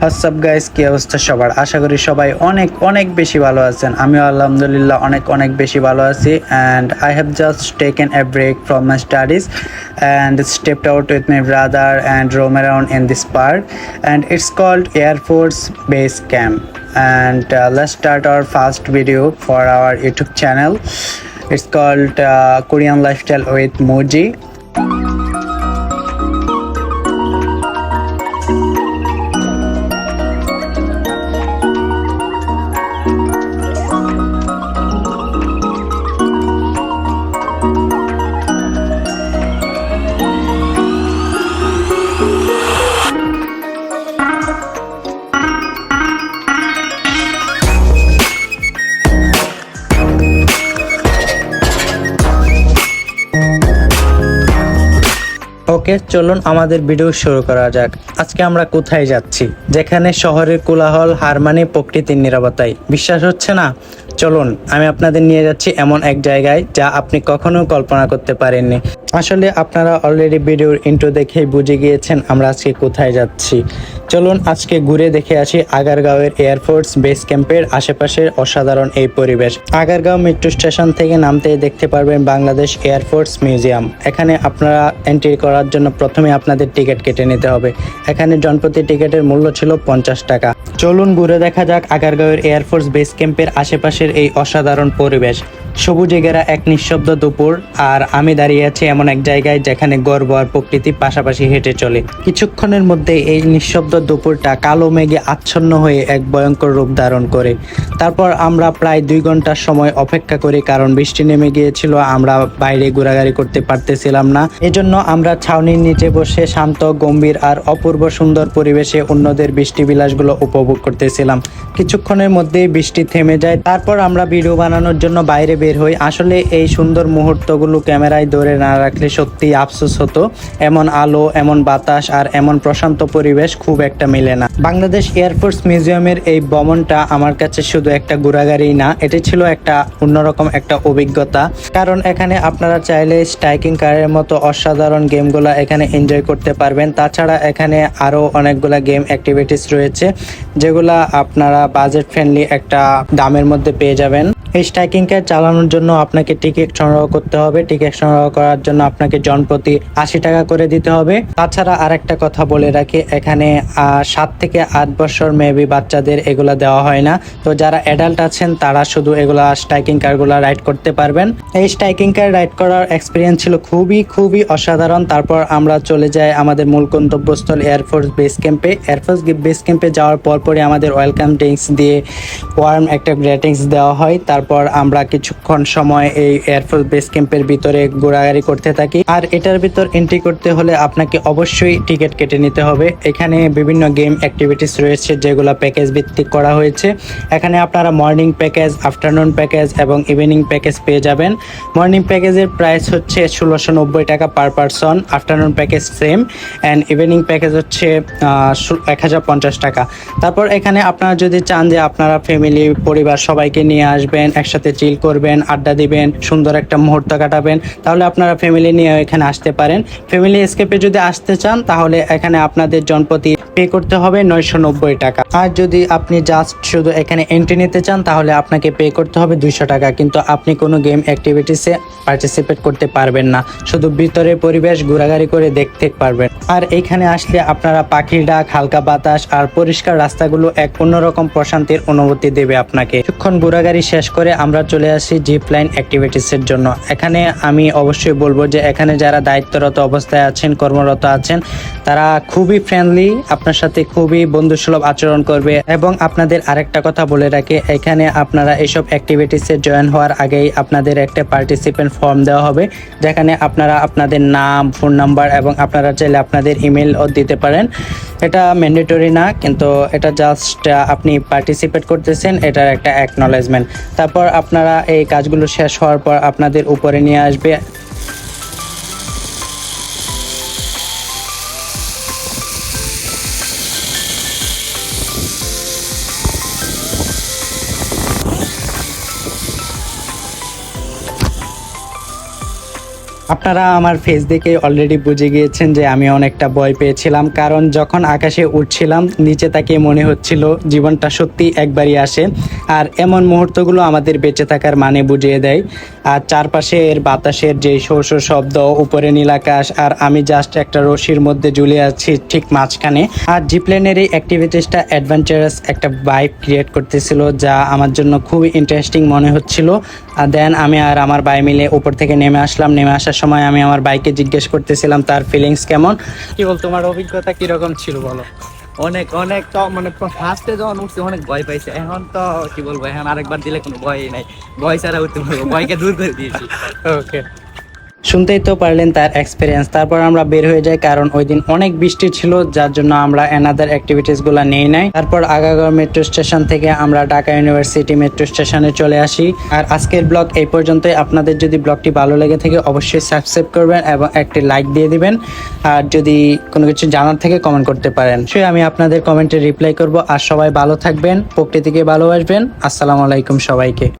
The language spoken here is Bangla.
হোয়াটসঅ্যাপ গাইস কি অবস্থা সবার? আশা করি সবাই অনেক অনেক বেশি ভালো আছেন। আমিও আলহামদুলিল্লাহ অনেক অনেক বেশি ভালো আছি। And I have just taken a break from my studies and stepped out with my brother and roam around in this park and it's called air force base camp and uh, let's start our first video for our youtube channel. It's called uh, korean lifestyle okay চলুন আমাদের ভিডিও শুরু করা যাক। আজকে আমরা কোথায় যাচ্ছি? যেখানে শহরের কোলাহল হার মানে প্রকৃতির নিরাপত্তায়। বিশ্বাস হচ্ছে না? চলুন, আমি আপনাদের নিয়ে যাচ্ছি এমন এক জায়গায় যা আপনি কখনো কল্পনা করতে পারেননি। আসলে আপনারা অলরেডি ভিডিওর ইন্ট্রো দেখেই বুঝে গিয়েছেন আমরা আজকে কোথায় যাচ্ছি। চলুন, আজকে ঘুরে দেখে আসি আগারগাঁওয়ের এয়ারফোর্স বেস ক্যাম্পের আশেপাশের অসাধারণ এই পরিবেশ। আগারগাঁও মেট্রো স্টেশন থেকে নামতেই দেখতে পারবেন বাংলাদেশ এয়ারফোর্স মিউজিয়াম এখানে আপনারা এন্ট্রি করার জন্য প্রথমে আপনাদের টিকিট কেটে নিতে হবে। এখানে জনপ্রতি টিকিটের মূল্য ছিল পঞ্চাশ টাকা। চলুন, ঘুরে দেখা যাক আগারগাঁওয়ের এয়ারফোর্স বেস ক্যাম্পের আশেপাশের এই অসাধারণ পরিবেশ। সবুজে ঘেরা এক নিঃশব্দ দুপুর, আর আমি দাঁড়িয়ে আছি এমন এক জায়গায় যেখানে গর্ব আর প্রকৃতি পাশাপাশি হেঁটে চলে। কিছুক্ষণের মধ্যে এই নিঃশব্দ দুপুরটা কালো মেঘে আচ্ছন্ন হয়ে এক ভয়ঙ্কর রূপ ধারণ করে। তারপর আমরা প্রায় দুই ঘণ্টার সময় অপেক্ষা করি, কারণ বৃষ্টি নেমে গিয়েছিল, আমরা বাইরে ঘোরাঘুরি করতে পারতেছিলাম না। এজন্য আমরা ছাউনির নিচে বসে শান্ত, গম্ভীর আর অপূর্ব সুন্দর পরিবেশে অন্যদের বৃষ্টি বিলাসগুলো উপভোগ করতেছিলাম। কিছুক্ষণের মধ্যেই বৃষ্টি থেমে যায়, তারপর আমরা ভিডিও বানানোর জন্য বাইরে বের হই। আসলে এই সুন্দর মুহূর্তগুলো ক্যামেরায় ধরে না রাখলে সত্যি আফসোস হতো। এমন আলো, এমন বাতাস আর এমন প্রশান্ত পরিবেশ খুব একটা মেলে না। বাংলাদেশ এয়ারফোর্স মিউজিয়ামের এই ভ্রমণটা আমার কাছে শুধু একটা ঘোরাঘাড়ি না, এটি ছিল একটা অন্যরকম একটা অভিজ্ঞতা। কারণ এখানে আপনারা চাইলে স্ট্রাইকিং কারের মতো অসাধারণ গেমগুলো এখানে এনজয় করতে পারবেন। তাছাড়া এখানে আরও অনেকগুলা গেম অ্যাক্টিভিটিস রয়েছে, যেগুলা আপনারা বাজেট ফ্রেন্ডলি একটা দামের মধ্যে পেয়ে যাবেন। এই স্ট্রাইকিং কার চালানোর জন্য আপনাকে টিকিট সংগ্রহ করতে হবে। টিকিট সংগ্রহ করার জন্য আপনাকে জনপ্রতি আশি টাকা করে দিতে হবে। তাছাড়া আরেকটা কথা বলে রাখি, এখানে সাত থেকে আট বছর মেবি বাচ্চাদের এগুলা দেওয়া হয় না। তো যারা অ্যাডাল্ট আছেন, তারা শুধু এগুলা স্ট্রাইকিং কারগুলা রাইড করতে পারবেন। এই স্ট্রাইকিং কার রাইড করার এক্সপিরিয়েন্স ছিল খুবই খুবই অসাধারণ। তারপর আমরা চলে যাই আমাদের মূল গন্তব্যস্থল এয়ারফোর্স বেস ক্যাম্পে এয়ারফোর্স বেস ক্যাম্পে যাওয়ার পরপরই আমাদের ওয়েলকাম ড্রিঙ্কস দিয়ে ওয়ার্ম একটা গ্রেটিংস দেওয়া হয়। তারপর আমরা কিছুক্ষণ সময় এই এয়ারফোর্স বেস ক্যাম্পের ভিতরে ঘোরাঘুরি করতে থাকি। আর এটার ভিতর এন্ট্রি করতে হলে আপনাকে অবশ্যই টিকিট কেটে নিতে হবে। এখানে বিভিন্ন গেম অ্যাক্টিভিটিস রয়েছে যেগুলো প্যাকেজ ভিত্তিক করা হয়েছে। এখানে আপনারা মর্নিং প্যাকেজ আফটারনুন প্যাকেজ এবং ইভিনিং প্যাকেজ পেয়ে যাবেন। মর্নিং প্যাকেজের প্রাইস হচ্ছে ষোলোশো নব্বই টাকা per person afternoon package same and evening package হচ্ছে এক হাজার পঞ্চাশ টাকা। তারপর এখানে আপনারা যদি চান যে আপনারা ফ্যামিলি পরিবার সবাইকে নিয়ে আসবেন, একসাথে চিল করবেন আড্ডা দিবেন, সুন্দর একটা মুহূর্ত কাটাবেন। তাহলে আপনারা ফ্যামিলি নিয়ে এখানে আসতে পারেন। ফ্যামিলি স্কেপে যদি আসতে চান, তাহলে এখানে আপনাদের জনপ্রতি পে করতে হবে নয়শো নব্বই টাকা। আর যদি আপনি জাস্ট শুধু এখানে এন্ট্রি নিতে চান, তাহলে আপনাকে পে করতে হবে দুইশো টাকা। কিন্তু আপনি কোনো গেম অ্যাক্টিভিটিসে পার্টিসিপেট করতে পারবেন না। শুধু ভিতরে পরিবেশ ঘোরাঘুরি করে দেখতে পারবেন। আর এখানে আসলে আপনারা পাখির ডাক, হালকা বাতাস আর পরিষ্কার রাস্তাগুলো এক অন্যরকম প্রশান্তির অনুভূতি দেবে আপনাকে। কিছুক্ষণ ঘোরাঘুরি শেষ করে আমরা চলে আসি জিপ লাইন অ্যাক্টিভিটিসের জন্য। এখানে আমি অবশ্যই বলব যে এখানে যারা দায়িত্বরত অবস্থায় আছেন, কর্মরত আছেন, তারা খুবই ফ্রেন্ডলি আপনার সাথে খুবই বন্ধুসুলভ আচরণ করবে এবং আপনাদের আরেকটা কথা বলে রাখি, এখানে আপনারা এইসব অ্যাক্টিভিটিসে জয়েন হওয়ার আগেই আপনাদের একটা পার্টিসিপেন্ট ফর্ম দেওয়া হবে, যেখানে আপনারা আপনাদের নাম ফোন নাম্বার এবং আপনারা চাইলে আপনাদের ইমেলও দিতে পারেন। এটা ম্যান্ডেটরি না, কিন্তু এটা জাস্ট আপনি পার্টিসিপেট করতেছেন, এটার একটা অ্যাকনলেজমেন্ট তারপর আপনারা এই কাজগুলো শেষ হওয়ার পর আপনাদের উপরে নিয়ে আসবে। আপনারা আমার ফেস দেখে অলরেডি বুঝে গিয়েছেন যে আমি অনেকটা ভয় পেয়েছিলাম, কারণ যখন আকাশে উঠছিলাম, নিচে তাকে মনে হচ্ছিল জীবনটা সত্যি একবারই আসে, আর এমন মুহূর্তগুলো আমাদের বেঁচে থাকার মানে বুঝিয়ে দেয়। আর চারপাশের বাতাসের যে শো শো শব্দ, উপরে নীলাকাশ আর আমি জাস্ট একটা রশির মধ্যে ঝুলে আছি ঠিক মাঝখানে। আর জিপ্লেনের এই অ্যাক্টিভিটিসটা অ্যাডভেঞ্চারাস একটা বাইক ক্রিয়েট করতেছিল, যা আমার জন্য খুবই ইন্টারেস্টিং মনে হচ্ছিল। আর দেন আমি আর আমার বাই মিলে উপর থেকে নেমে আসলাম, নেমে আসার সময় আমি আমার বাইকে জিজ্ঞেস করতেছিলাম তার ফিলিংস কেমন? কি বল তোমার অভিজ্ঞতা কীরকম ছিল বলো? অনেক অনেক তো মানে ফার্স্টে যখন উঠছি অনেক ভয় পাইছে। এখন তো কি বলব এখন আরেকবার দিলে কোনো ভয় নাই। ভয় ছাড়া উঠতে পারব ভয়কে দূর করে দিয়েছি। ওকে শুনতেই তো পারলেন তার এক্সপিরিয়েন্স তারপর আমরা বের হয়ে যাই, কারণ ওই দিন অনেক বৃষ্টি ছিল, যার জন্য আমরা এনাদার অ্যাক্টিভিটিসগুলা নেই নাই। তারপর আগাগড় মেট্রো স্টেশন থেকে আমরা ঢাকা ইউনিভার্সিটি মেট্রো স্টেশনে চলে আসি। আর আজকের ব্লগ এই পর্যন্তই। আপনাদের যদি ব্লগটি ভালো লেগে থাকে, অবশ্যই সাবস্ক্রাইব করবেন এবং একটি লাইক দিয়ে দিবেন। আর যদি কোনো কিছু জানার থেকে কমেন্ট করতে পারেন। সে আমি আপনাদের কমেন্টে রিপ্লাই করব। আর সবাই ভালো থাকবেন, প্রকৃতিকে ভালোবাসবেন। আসসালামু আলাইকুম সবাইকে।